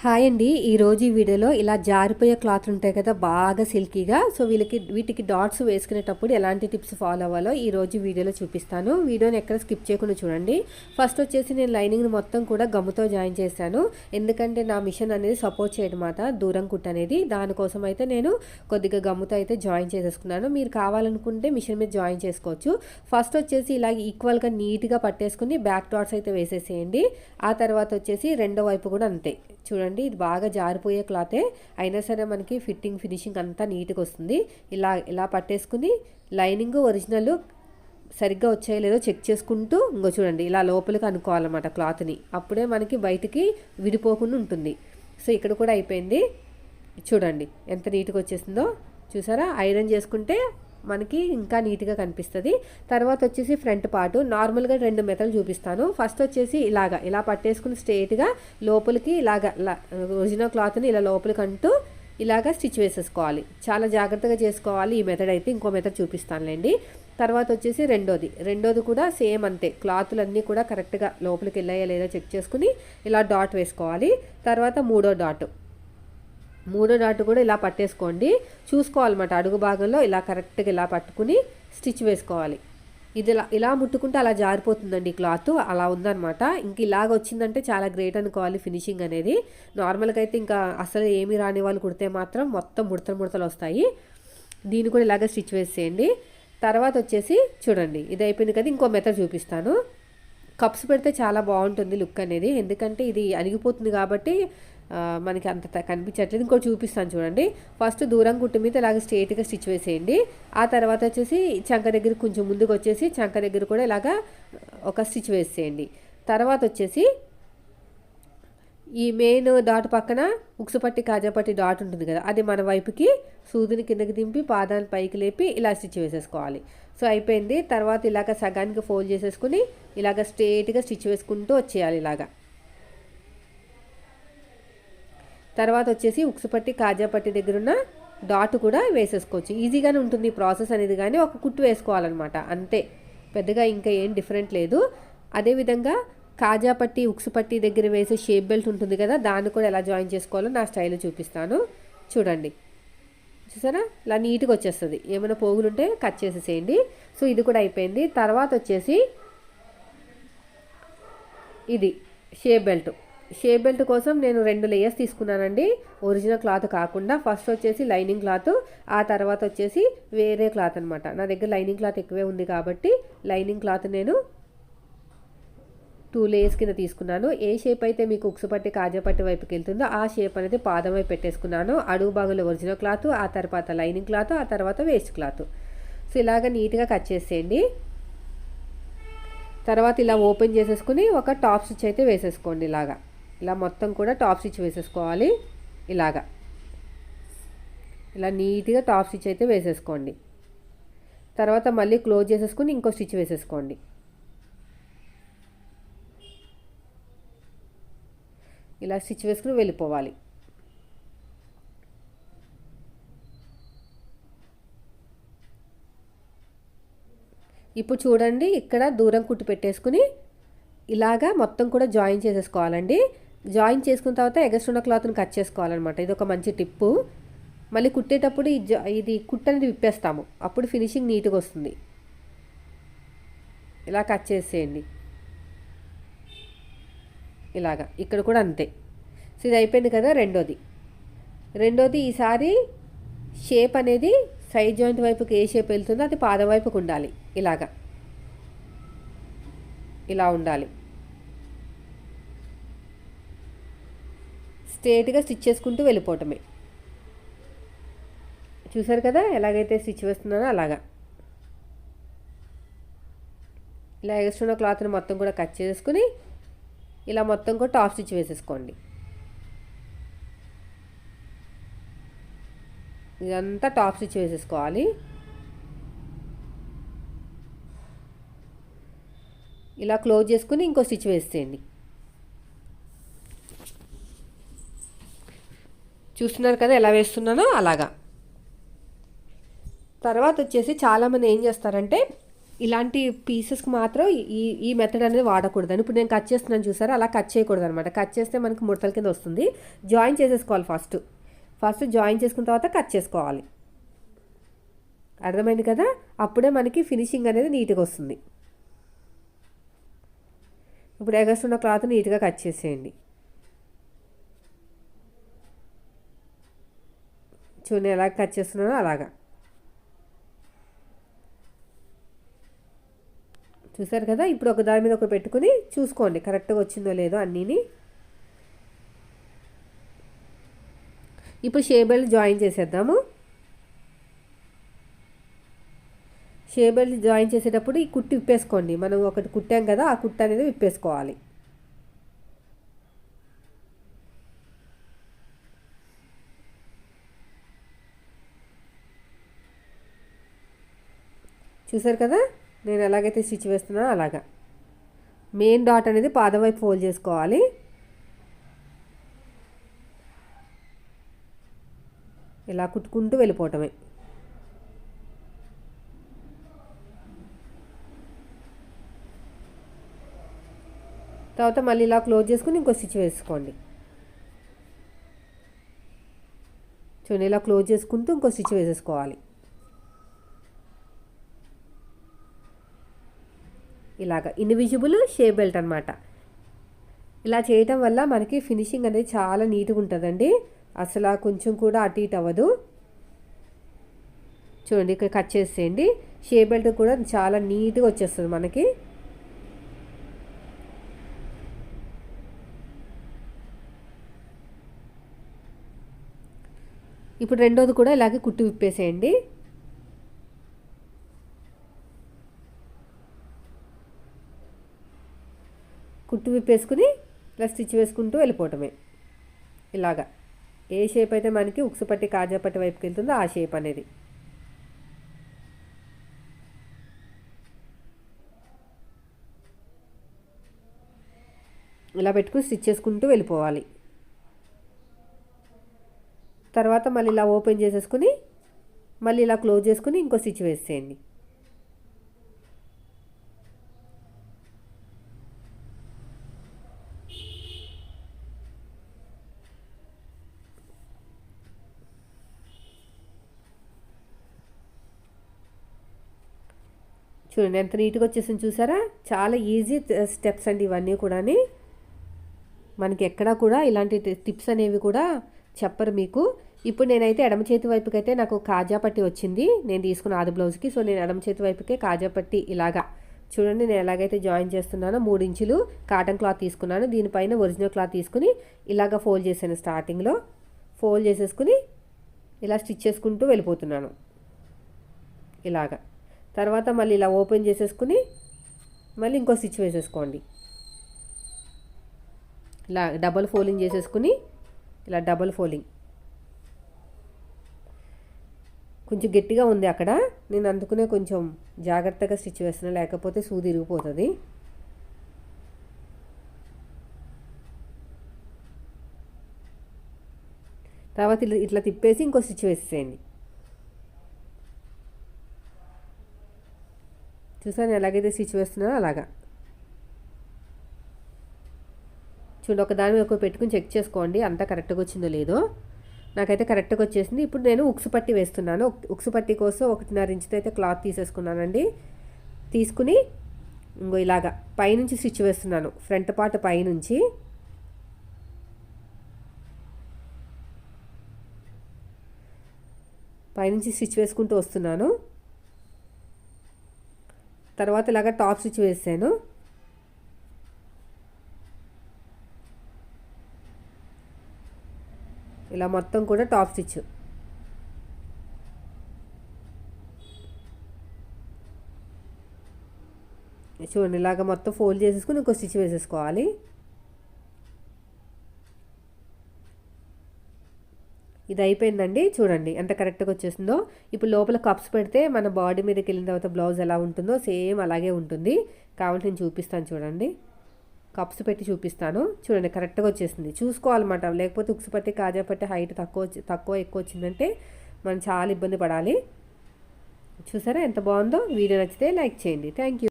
Hi అండి. ఈరోజు ఈ వీడియోలో ఇలా జారిపోయే క్లాత్లు ఉంటాయి కదా బాగా సిల్కీగా. సో వీళ్ళకి వీటికి డాట్స్ వేసుకునేటప్పుడు ఎలాంటి టిప్స్ ఫాలో అవ్వాలో ఈ రోజు వీడియోలో చూపిస్తాను. వీడియోని ఎక్కడ స్కిప్ చేయకుండా చూడండి. ఫస్ట్ వచ్చేసి నేను లైనింగ్ని మొత్తం కూడా గమ్ముతో జాయిన్ చేశాను. ఎందుకంటే నా మిషన్ అనేది సపోర్ట్ చేయడం మాట దూరం కుట్ అనేది. దానికోసం అయితే నేను కొద్దిగా గమ్ముతో అయితే జాయిన్ చేసేసుకున్నాను. మీరు కావాలనుకుంటే మిషన్ మీద జాయిన్ చేసుకోవచ్చు. ఫస్ట్ వచ్చేసి ఇలా ఈక్వల్గా నీట్గా పట్టేసుకుని బ్యాక్ డాట్స్ అయితే వేసేసేయండి. ఆ తర్వాత వచ్చేసి రెండో వైపు కూడా అంతే. చూడండి ఇది బాగా జారిపోయే క్లాతే అయినా సరే మనకి ఫిట్టింగ్ ఫినిషింగ్ అంతా నీట్గా వస్తుంది. ఇలా ఇలా పట్టేసుకుని లైనింగ్ ఒరిజినల్ సరిగ్గా వచ్చాయో లేదో చెక్ చేసుకుంటూ ఇంకో చూడండి ఇలా లోపలికి అనుకోవాలన్నమాట క్లాత్ని. అప్పుడే మనకి బయటికి విడిపోకుండా ఉంటుంది. సో ఇక్కడ కూడా అయిపోయింది. చూడండి ఎంత నీట్గా వచ్చేసిందో. చూసారా? ఐరన్ చేసుకుంటే మనకి ఇంకా నీట్గా కనిపిస్తుంది. తర్వాత వచ్చేసి ఫ్రంట్ పార్ట్. నార్మల్గా రెండు మెతలు చూపిస్తాను. ఫస్ట్ వచ్చేసి ఇలాగా ఇలా పట్టేసుకుని స్ట్రేట్గా లోపలికి ఇలాగా ఒరిజినల్ క్లాత్ని ఇలా లోపలికి అంటూ ఇలాగా స్టిచ్ వేసేసుకోవాలి. చాలా జాగ్రత్తగా చేసుకోవాలి. ఈ మెథడ్ అయితే ఇంకో మెథడ్ చూపిస్తానులేండి. తర్వాత వచ్చేసి రెండోది. రెండోది కూడా సేమ్ అంతే. క్లాతులన్నీ కూడా కరెక్ట్గా లోపలికి వెళ్ళాయా లేదా చెక్ చేసుకుని ఇలా డాట్ వేసుకోవాలి. తర్వాత మూడో డాట్. మూడో డాట్ కూడా ఇలా పట్టేసుకోండి. చూసుకోవాలన్నమాట. అడుగు భాగంలో ఇలా కరెక్ట్గా ఇలా పట్టుకుని స్టిచ్ వేసుకోవాలి. ఇది ఇలా ఇలా ముట్టుకుంటే అలా జారిపోతుందండి క్లాత్. అలా ఉందన్నమాట. ఇంక ఇలాగ వచ్చిందంటే చాలా గ్రేట్ అనుకోవాలి ఫినిషింగ్ అనేది. నార్మల్గా అయితే ఇంకా అసలు ఏమి రాని వాళ్ళు కుడితే మాత్రం మొత్తం ముడతలు ముడతలు వస్తాయి. దీన్ని కూడా ఇలాగ స్టిచ్ వేసేయండి. తర్వాత వచ్చేసి చూడండి. ఇది అయిపోయింది కదా ఇంకో మెథడ్ చూపిస్తాను. కప్స్ పెడితే చాలా బాగుంటుంది లుక్ అనేది. ఎందుకంటే ఇది అణిగిపోతుంది కాబట్టి మనకి అంత కనిపించట్లేదు. ఇంకో చూపిస్తాను చూడండి. ఫస్ట్ దూరం కుట్టు మీద ఇలాగ స్ట్రేట్గా స్టిచ్ వేసేయండి. ఆ తర్వాత వచ్చేసి చంక దగ్గర కొంచెం ముందుకు వచ్చేసి చంక దగ్గర కూడా ఇలాగా ఒక స్టిచ్ వేసేయండి. తర్వాత వచ్చేసి ఈ మెయిన్ డాట్ పక్కన ఉక్సుపట్టి కాజాపట్టి డాట్ ఉంటుంది కదా అది మన వైపుకి సూదిని కిందకి దింపి పాదాన్ని పైకి లేపి ఇలా స్టిచ్ వేసేసుకోవాలి. సో అయిపోయింది. తర్వాత ఇలాగ సగానికి ఫోల్డ్ చేసేసుకుని ఇలాగ స్ట్రేట్గా స్టిచ్ వేసుకుంటూ వచ్చేయాలి ఇలాగా. తర్వాత వచ్చేసి ఉక్సుపట్టి కాజాపట్టి దగ్గర ఉన్న డాట్ కూడా వేసేసుకోవచ్చు. ఈజీగానే ఉంటుంది ప్రాసెస్ అనేది కానీ ఒక కుట్టు వేసుకోవాలన్నమాట. అంతే. పెద్దగా ఇంకా ఏం డిఫరెంట్ లేదు. అదేవిధంగా కాజాపట్టి ఉక్సుపట్టి దగ్గర వేసే షేప్ బెల్ట్ ఉంటుంది కదా దాన్ని కూడా ఎలా జాయిన్ చేసుకోవాలో నా స్టైల్ చూపిస్తాను. చూడండి. చూసారా? ఇలా నీట్గా వచ్చేస్తుంది. ఏమైనా పోగులు ఉంటే కట్ చేసేసేయండి. సో ఇది కూడా అయిపోయింది. తర్వాత వచ్చేసి ఇది షేప్ బెల్ట్. షేప్ బెల్ట్ కోసం నేను రెండు లేయర్స్ తీసుకున్నానండి. ఒరిజినల్ క్లాత్ కాకుండా ఫస్ట్ వచ్చేసి లైనింగ్ క్లాత్ ఆ తర్వాత వచ్చేసి వేరే క్లాత్ అనమాట నా దగ్గర లైనింగ్ క్లాత్ ఎక్కువే ఉంది కాబట్టి లైనింగ్ క్లాత్ నేను టూ లేయర్స్ కింద తీసుకున్నాను. ఏ షేప్ అయితే మీకు ఉక్సుపట్టి కాజాపట్టి వైపుకి వెళ్తుందో ఆ షేప్ అనేది పాదం వైపు పెట్టేసుకున్నాను. అడుగు భాగంలో ఒరిజినల్ క్లాత్ ఆ తర్వాత లైనింగ్ క్లాత్ ఆ తర్వాత వేస్ట్ క్లాత్ సో ఇలాగ నీట్గా కట్ చేసేయండి. తర్వాత ఇలా ఓపెన్ చేసేసుకుని ఒక టాప్ స్టిచ్ అయితే వేసేసుకోండి ఇలాగా. ఇలా మొత్తం కూడా టాప్ స్టిచ్ వేసేసుకోవాలి ఇలాగా. ఇలా నీట్గా టాప్ స్టిచ్ అయితే వేసేసుకోండి. తర్వాత మళ్ళీ క్లోజ్ చేసేసుకుని ఇంకో స్టిచ్ వేసేసుకోండి. ఇలా స్టిచ్ వేసుకుని వెళ్ళిపోవాలి. ఇప్పుడు చూడండి ఇక్కడ దూరం కుట్టు పెట్టేసుకుని ఇలాగా మొత్తం కూడా జాయిన్ చేసేసుకోవాలండి. జాయిన్ చేసుకున్న తర్వాత ఎగస్ట్రున్న క్లాత్ని కట్ చేసుకోవాలన్నమాట. ఇది ఒక మంచి టిప్పు. మళ్ళీ కుట్టేటప్పుడు ఇది కుట్ అనేది విప్పేస్తాము. అప్పుడు ఫినిషింగ్ నీట్గా వస్తుంది. ఇలా కట్ చేసేయండి. ఇలాగా. ఇక్కడ కూడా అంతే. సో ఇది అయిపోయింది కదా రెండోది. రెండోది ఈసారి షేప్ అనేది సైడ్ జాయింట్ వైపుకి ఏ షేప్ వెళ్తుందో అది పాదం వైపుకు ఉండాలి. ఇలాగా. ఇలా ఉండాలి. స్ట్రేట్గా స్టిచ్ చేసుకుంటూ వెళ్ళిపోవటమే. చూసారు కదా ఎలాగైతే స్టిచ్ వేస్తున్నానో అలాగా. ఇలా ఎక్స్ట్రా క్లాత్ని మొత్తం కూడా కట్ చేసుకుని ఇలా మొత్తం కూడా టాప్ స్టిచ్ వేసేసుకోండి. ఇదంతా టాప్ స్టిచ్ వేసేసుకోవాలి. ఇలా క్లోజ్ చేసుకుని ఇంకో స్టిచ్ వేసేయండి. చూస్తున్నారు కదా ఎలా వేస్తున్నానో అలాగా. తర్వాత వచ్చేసి చాలామంది ఏం చేస్తారంటే ఇలాంటి పీసెస్కి మాత్రం ఈ ఈ మెథడ్ అనేది వాడకూడదు. ఇప్పుడు నేను కట్ చేస్తున్నాను చూసారా? అలా కట్ చేయకూడదు అనమాట కట్ చేస్తే మనకి ముడతల కింద వస్తుంది. జాయిన్ చేసేసుకోవాలి ఫస్ట్ ఫస్ట్ జాయిన్ చేసుకున్న తర్వాత కట్ చేసుకోవాలి. అర్థమైంది కదా? అప్పుడే మనకి ఫినిషింగ్ అనేది నీట్గా వస్తుంది. ఇప్పుడు ఎగస్తున్న క్లాత్ నీట్గా కట్ చేసేయండి. చూని ఎలా కట్ చేస్తున్నానో అలాగా. చూసారు కదా? ఇప్పుడు ఒక దాని మీద ఒక పెట్టుకుని చూసుకోండి. కరెక్ట్గా వచ్చిందో లేదో అన్నీని. ఇప్పుడు షేబెల్ జాయిన్ చేసేద్దాము. షేబెల్ జాయిన్ చేసేటప్పుడు ఈ కుట్టి విప్పేసుకోండి. మనం ఒకటి కుట్టాం కదా ఆ కుట్ట అనేది విప్పేసుకోవాలి. చూసారు కదా? నేను ఎలాగైతే స్టిచ్ వేస్తున్నా అలాగా. మెయిన్ డాట్ అనేది పాదం వైపు ఫోల్డ్ చేసుకోవాలి. ఇలా కుట్టుకుంటూ వెళ్ళిపోవటమే. తర్వాత మళ్ళీ ఇలా క్లోజ్ చేసుకుని ఇంకో స్టిచ్ వేసుకోండి. చూడండి ఇలా క్లోజ్ చేసుకుంటూ ఇంకో స్టిచ్ వేసేసుకోవాలి. ఇలాగ ఇన్విజిబుల్ షే బెల్ట్ అనమాట ఇలా చేయటం వల్ల మనకి ఫినిషింగ్ అనేది చాలా నీట్గా ఉంటుందండి. అసలు కొంచెం కూడా అటు ఇటు అవ్వదు. చూడండి ఇక్కడ కట్ చేసేయండి. షే బెల్ట్ కూడా చాలా నీట్గా వచ్చేస్తుంది మనకి. ఇప్పుడు రెండోది కూడా ఇలాగే కుట్టి విప్పేసేయండి. కుట్టు విప్పేసుకుని ఇలా స్టిచ్ వేసుకుంటూ వెళ్ళిపోవటమే. ఇలాగా. ఏ షేప్ అయితే మనకి ఉక్సు పట్టి కాజా పట్టి వైపుకి వెళ్తుందో ఆ షేప్ అనేది. ఇలా పెట్టుకుని స్టిచ్ చేసుకుంటూ వెళ్ళిపోవాలి. తర్వాత మళ్ళీ ఇలా ఓపెన్ చేసేసుకుని మళ్ళీ ఇలా క్లోజ్ చేసుకుని ఇంకో స్టిచ్ వేసేయండి. చూడండి ఎంత నీట్గా వచ్చేసింది చూసారా? చాలా ఈజీ స్టెప్స్ అండి ఇవన్నీ కూడా మనకి ఎక్కడా కూడా ఇలాంటి టిప్స్ అనేవి కూడా చెప్పరు మీకు. ఇప్పుడు నేనైతే ఎడమ చేతి వైపుకి అయితే నాకు కాజా పట్టి వచ్చింది. నేను తీసుకున్న ఆది బ్లౌజ్కి సో నేను ఎడమ చేతి వైపుకే కాజా పట్టి ఇలాగా. చూడండి నేను ఎలాగైతే జాయిన్ చేస్తున్నానో మూడు ఇంచులు కాటన్ క్లాత్ తీసుకున్నాను. దీనిపైన ఒరిజినల్ క్లాత్ తీసుకుని ఇలాగ ఫోల్డ్ చేశాను స్టార్టింగ్లో ఫోల్డ్ చేసేసుకుని ఇలా స్టిచ్ చేసుకుంటూ వెళ్ళిపోతున్నాను. ఇలాగా. తర్వాత మళ్ళీ ఇలా ఓపెన్ చేసేసుకుని మళ్ళీ ఇంకో స్టిచ్ వేసేసుకోండి. ఇలా డబల్ ఫోల్డింగ్ చేసేసుకుని ఇలా డబల్ ఫోల్డింగ్. కొంచెం గట్టిగా ఉంది అక్కడ. నేను అందుకునే కొంచెం జాగ్రత్తగా స్టిచ్ వేస్తున్నా లేకపోతే సూది ఇరిగిపోతుంది. తర్వాత ఇట్లా తిప్పేసి ఇంకో స్టిచ్ వేసేయండి చూసాను ఎలాగైతే స్టిచ్ వేస్తున్నానో అలాగా. చూడండి ఒక దాని మీద ఒక పెట్టుకుని చెక్ చేసుకోండి అంతా కరెక్ట్గా వచ్చిందో లేదో. నాకైతే కరెక్ట్గా వచ్చేసింది. ఇప్పుడు నేను ఉక్సు పట్టి వేస్తున్నాను. ఉక్సు పట్టి కోసం ఒకటిన్నర ఇంచుతో అయితే క్లాత్ తీసేసుకున్నానండి. తీసుకుని ఇంకో ఇలాగా పైనుంచి స్టిచ్ వేస్తున్నాను. ఫ్రంట్ పార్ట్ పైనుంచి. పైనుంచి స్టిచ్ వేసుకుంటూ వస్తున్నాను. తర్వాత ఇలాగ టాప్ స్టిచ్ వేసాను. ఇలా మొత్తం కూడా టాప్ స్టిచ్. చూడండి ఇలాగ మొత్తం ఫోల్డ్ చేసేసుకుని ఇంకో స్టిచ్ వేసేసుకోవాలి. ఇది అయిపోయిందండి చూడండి ఎంత కరెక్ట్గా వచ్చేసిందో. ఇప్పుడు లోపల కప్స్ పెడితే మన బాడీ మీదకి వెళ్ళిన తర్వాత బ్లౌజ్ ఎలా ఉంటుందో సేమ్ అలాగే ఉంటుంది. కాబట్టి నేను చూపిస్తాను చూడండి. కప్స్ పెట్టి చూపిస్తాను. చూడండి కరెక్ట్గా వచ్చేసింది. చూసుకోవాలన్నమాట. లేకపోతే ఉక్సు పట్టి కాజా పట్టి హైట్ తక్కువ తక్కువ ఎక్కువ వచ్చిందంటే మనం చాలా ఇబ్బంది పడాలి. చూసారా ఎంత బాగుందో? వీడియో నచ్చితే లైక్ చేయండి. Thank you.